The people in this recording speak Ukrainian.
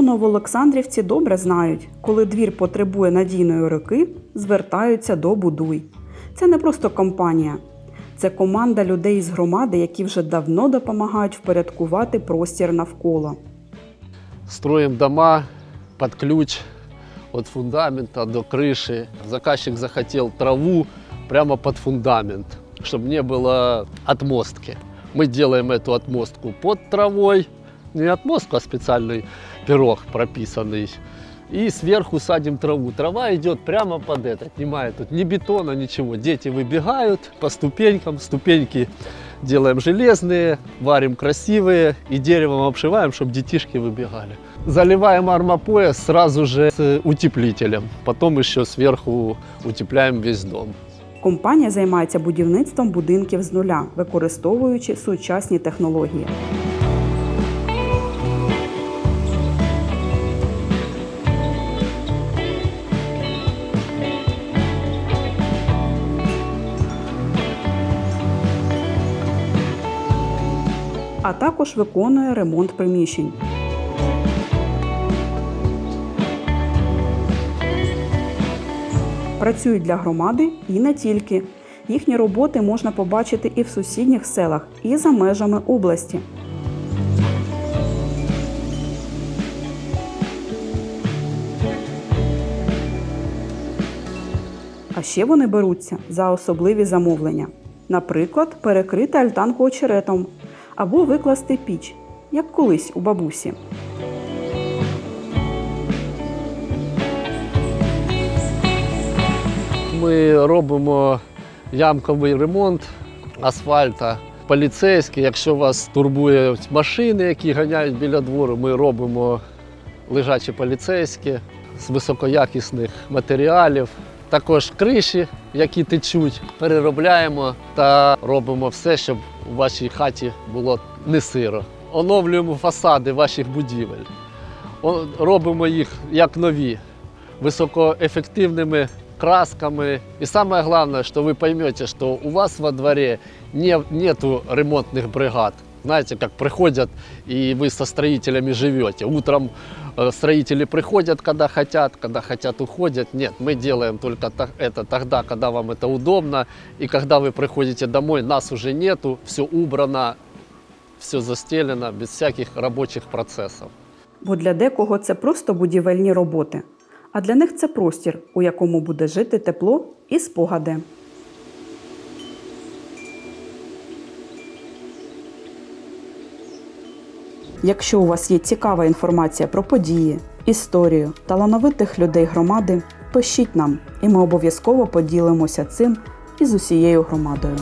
У Новоолександрівці добре знають, коли двір потребує надійної руки, звертаються до Будуй. Це не просто компанія, це команда людей з громади, які вже давно допомагають впорядкувати простір навколо. Строим дома под ключ от фундамента до крыши. Заказчик захотел траву прямо под фундамент, чтобы не было отмостки. Мы делаем эту отмостку под травой, не отмостку, а специальный пирог прописанный. И сверху садим траву. Трава идет прямо под это, отнимает тут ни бетона, ничего. Дети выбегают по ступенькам, ступеньки делаем железные, варим красивые и деревом обшиваем, чтобы детишки выбегали. Заливаем армопояс сразу же с утеплителем. Потом еще сверху утепляем весь дом. Компанія займається будівництвом будинків з нуля, використовуючи сучасні технології. А також виконує ремонт приміщень. Працюють для громади і не тільки. Їхні роботи можна побачити і в сусідніх селах, і за межами області. А ще вони беруться за особливі замовлення. Наприклад, перекрити альтанку очеретом або викласти піч, як колись у бабусі. Ми робимо ямковий ремонт асфальта. Поліцейські, якщо вас турбують машини, які ганяють біля двору, ми робимо лежачі поліцейські з високоякісних матеріалів. Також криші, які течуть, переробляємо та робимо все, щоб у вашій хаті було не сиро. Оновлюємо фасади ваших будівель. О- Робимо їх як нові, высокоэффективными красками. И самое главное, что вы поймете, что у вас во дворе не, нету ремонтных бригад. Знаете, как приходят, и вы со строителями живете. Утром э, строители приходят, когда хотят, когда хотят, уходят. Нет, мы делаем только та- это тогда, когда вам это удобно. И когда вы приходите домой, нас уже нету, все убрано, все застелено, без всяких рабочих процессов. Бо для декого це просто будівельні роботи, а для них це простір, у якому буде жити тепло і спогади. Якщо у вас є цікава інформація про події, історію, талановитих людей громади, пишіть нам, і ми обов'язково поділимося цим із усією громадою.